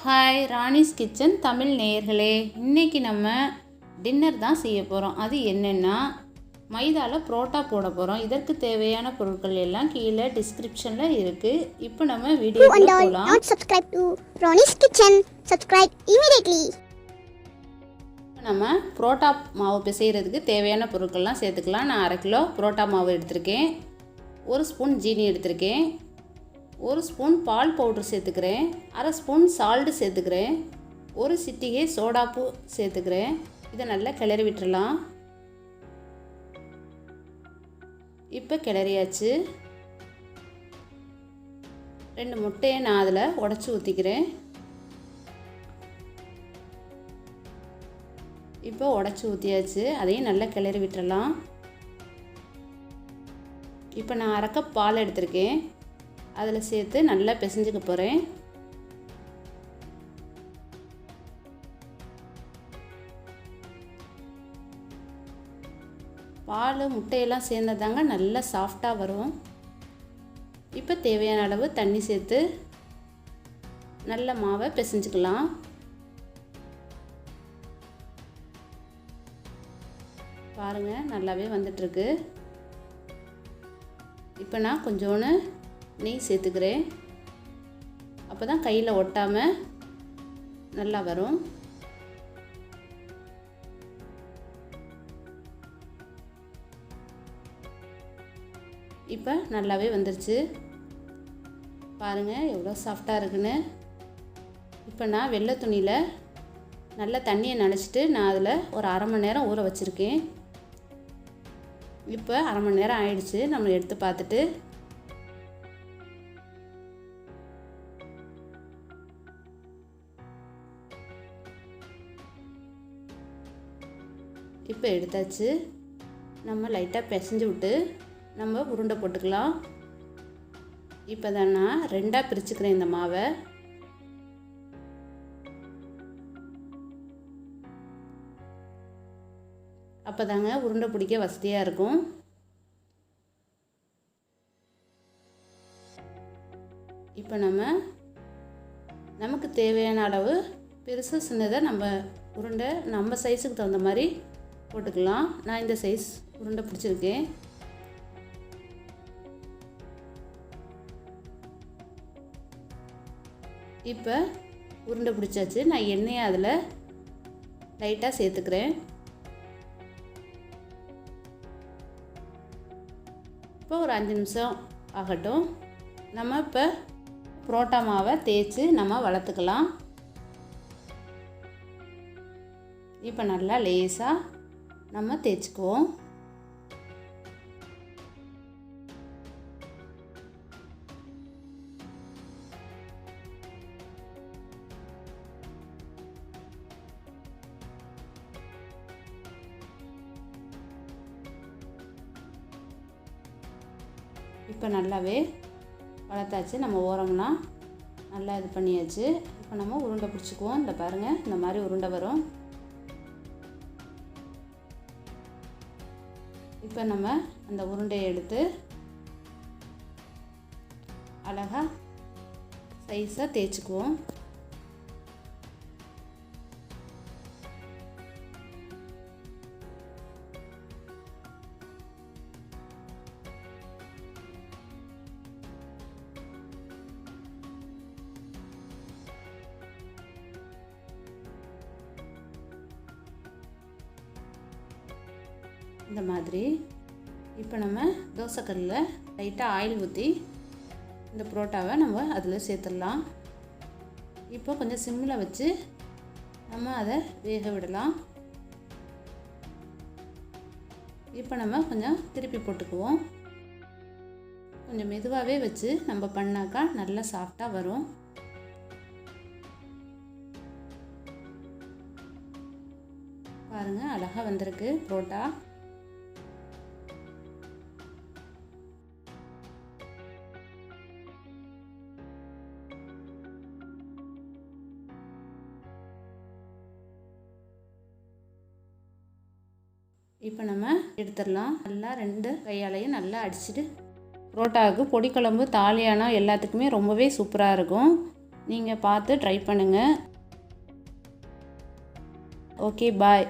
Hi Rani's kitchen Tamil நேயர்களே. இன்றைக்கி நம்ம டின்னர் தான் செய்ய போகிறோம் அது என்னென்னா மைதாவில் புரோட்டா போட போகிறோம் இதற்கு தேவையான பொருட்கள் எல்லாம் கீழே டிஸ்கிரிப்ஷனில் இருக்குது இப்போ நம்ம all போகலாம் Ronnie's Kitchen, subscribe immediately. இப்போ நம்ம புரோட்டா மாவு பிசைகிறதுக்கு தேவையான பொருட்கள்லாம் சேர்த்துக்கலாம். நான் அரை கிலோ புரோட்டா மாவு எடுத்திருக்கேன். ஒரு ஸ்பூன் ஜீனி எடுத்திருக்கேன். ஒரு ஸ்பூன் பால் பவுடர் சேர்த்துக்கிறேன் அரை ஸ்பூன் சால்ட்டு சேர்த்துக்கிறேன் ஒரு சிட்டிகை சோடாப்பு சேர்த்துக்கிறேன். இதை நல்லா கிளறி விட்டுறலாம். இப்போ கிளறியாச்சு. ரெண்டு முட்டையை நான் அதில் உடச்சி ஊற்றிக்கிறேன் இப்போ உடச்சி ஊற்றியாச்சு அதையும் நல்லா கிளறி விட்டுறலாம். இப்போ நான் அரைக்க பால் எடுத்திருக்கேன். அதில் சேர்த்து நல்லா பிசைஞ்சுக்க போகிறேன். பால் முட்டையெல்லாம் சேர்ந்ததாங்க நல்லா சாஃப்டாக வரும். இப்போ தேவையான அளவு தண்ணி சேர்த்து நல்ல மாவை பிசைஞ்சுக்கலாம். பாருங்கள் நல்லாவே வந்துட்டுருக்கு. இப்போ நான் கொஞ்சோன்னு நெய் சேர்த்துக்கிறேன். அப்போ தான் கையில் ஒட்டாமல் நல்லா வரும். இப்போ நல்லாவே வந்துருச்சு. பாருங்கள் எவ்வளோ சாஃப்டாக இருக்குன்னு. இப்போ நான் வெள்ளை துணியில் நல்லா தண்ணியை நனைச்சிட்டு நான் அதில் ஒரு அரை மணி நேரம் ஊற வச்சுருக்கேன். இப்போ அரை மணி நேரம் ஆயிடுச்சு. நம்ம எடுத்து பார்த்துட்டு இப்போ எடுத்தாச்சு. நம்ம லைட்டாக பிசைஞ்சு விட்டு நம்ம உருண்டை போட்டுக்கலாம். இப்போ தான் நான் ரெண்டாக பிரிச்சுக்கிறேன் இந்த மாவை. அப்போ தாங்க உருண்டை பிடிக்க வசதியாக இருக்கும். இப்போ நம்ம நமக்கு தேவையான அளவு பெருசு சின்னதை நம்ம உருண்டை நம்ம சைஸுக்கு தகுந்த மாதிரி போட்டுக்கலாம். நான் இந்த சைஸ் உருண்டை பிடிச்சிருக்கேன். இப்போ உருண்டை பிடிச்சாச்சு. நான் எண்ணெயை அதில் லைட்டாக சேர்த்துக்கிறேன். இப்போ ஒரு அஞ்சு நிமிஷம் ஆகட்டும். நம்ம இப்போ புரோட்டா மாவை தேய்ச்சி நம்ம வளர்த்துக்கலாம். இப்போ நல்லா லேசாக நம்ம தேய்ச்சிக்குவோம். இப்போ நல்லாவே வளர்த்தாச்சு. நம்ம ஓரம்லாம் நல்லா இது பண்ணியாச்சு. இப்போ நம்ம உருண்டை பிடிச்சிக்குவோம். இந்த பாருங்கள் இந்த மாதிரி உருண்டை வரும். இப்போ நம்ம அந்த உருண்டையை எடுத்து அழகாக சைஸாக தேய்ச்சிக்குவோம். இந்த மாதிரி இப்போ நம்ம தோசைக்கல்லில் லைட்டாக ஆயில் ஊற்றி இந்த புரோட்டாவை நம்ம அதில் சேர்த்துடலாம். இப்போ கொஞ்சம் சிம்மில் வச்சு நம்ம அதை வேக விடலாம். இப்போ நம்ம கொஞ்சம் திருப்பி போட்டுக்குவோம். கொஞ்சம் மெதுவாகவே வச்சு நம்ம பண்ணாக்கா நல்லா சாஃப்டாக வரும். பாருங்கள் அழகாக வந்திருக்கு புரோட்டா. இப்போ நம்ம எடுத்துடலாம். நல்லா ரெண்டு கையாலையும் நல்லா அடிச்சுட்டு புரோட்டாவுக்கு பொடி குழம்பு தாலியானா எல்லாத்துக்குமே ரொம்பவே சூப்பராக இருக்கும். நீங்கள் பார்த்து ட்ரை பண்ணுங்கள் ஓகே பாய்